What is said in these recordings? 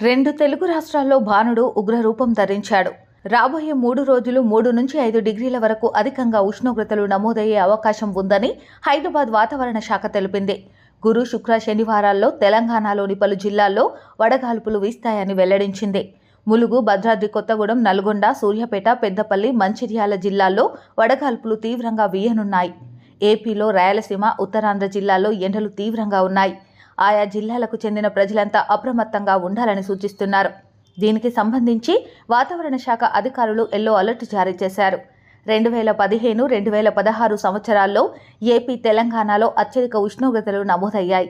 రెండు తెలుగు రాష్ట్రాల్లో భానుడు ఉగ్రరూపం ధరించాడు. రాబోయే మూడు రోజులు మూడు నుంచి ఐదు డిగ్రీల వరకు అధికంగా ఉష్ణోగ్రతలు నమోదయ్యే అవకాశం ఉందని హైదరాబాద్ వాతావరణ శాఖ తెలిపింది. గురు శుక్ర శనివారాల్లో తెలంగాణలోని పలు జిల్లాల్లో వడగాల్పులు వీస్తాయని వెల్లడించింది. ములుగు భద్రాద్రి కొత్తగూడెం నల్గొండ సూర్యాపేట పెద్దపల్లి మంచిర్యాల జిల్లాల్లో వడగాల్పులు తీవ్రంగా వీయనున్నాయి. ఏపీలో రాయలసీమ ఉత్తరాంధ్ర జిల్లాల్లో ఎండలు తీవ్రంగా ఉన్నాయి. ఆయా జిల్లాలకు చెందిన ప్రజలంతా అప్రమత్తంగా ఉండాలని సూచిస్తున్నారు. దీనికి సంబంధించి వాతావరణ శాఖ అధికారులు ఎల్లో అలర్ట్ జారీ చేశారు. రెండు వేల పదిహేను రెండు వేల పదహారు సంవత్సరాల్లో ఏపీ తెలంగాణలో అత్యధిక ఉష్ణోగ్రతలు నమోదయ్యాయి.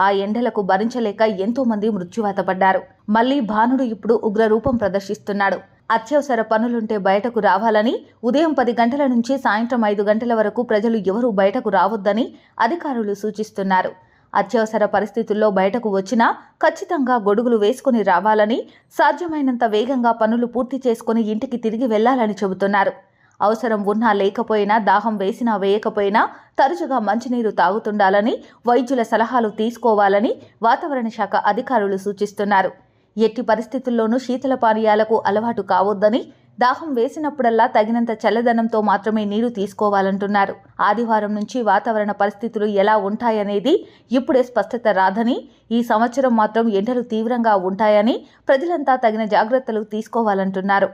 ఆ ఎండలకు భరించలేక ఎంతోమంది మృత్యువాత పడ్డారు. మళ్ళీ భానుడు ఇప్పుడు ఉగ్రరూపం ప్రదర్శిస్తున్నాడు. అత్యవసర పనులుంటే బయటకు రావాలని ఉదయం పది గంటల నుంచి సాయంత్రం ఐదు గంటల వరకు ప్రజలు ఎవరూ బయటకు రావద్దని అధికారులు సూచిస్తున్నారు. అత్యవసర పరిస్థితుల్లో బయటకు వచ్చినా ఖచ్చితంగా గొడుగులు వేసుకుని రావాలని సాధ్యమైనంత వేగంగా పనులు పూర్తి చేసుకుని ఇంటికి తిరిగి వెళ్ళాలని చెబుతున్నారు. అవసరం ఉన్నా లేకపోయినా దాహం వేసినా వేయకపోయినా తరచుగా మంచినీరు తాగుతుండాలని వైద్యుల సలహాలు తీసుకోవాలని వాతావరణ శాఖ అధికారులు సూచిస్తున్నారు. ఎట్టి పరిస్థితుల్లోనూ శీతల పానీయాలకు అలవాటు కావద్దని దాహం వేసినప్పుడల్లా తగినంత చల్లదనంతో మాత్రమే నీరు తీసుకోవాలంటున్నారు. ఆదివారం నుంచి వాతావరణ పరిస్థితులు ఎలా ఉంటాయనేది ఇప్పుడే స్పష్టత రాదని ఈ సంవత్సరం మాత్రం ఎండలు తీవ్రంగా ఉంటాయని ప్రజలంతా తగిన జాగ్రత్తలు తీసుకోవాలంటున్నారు.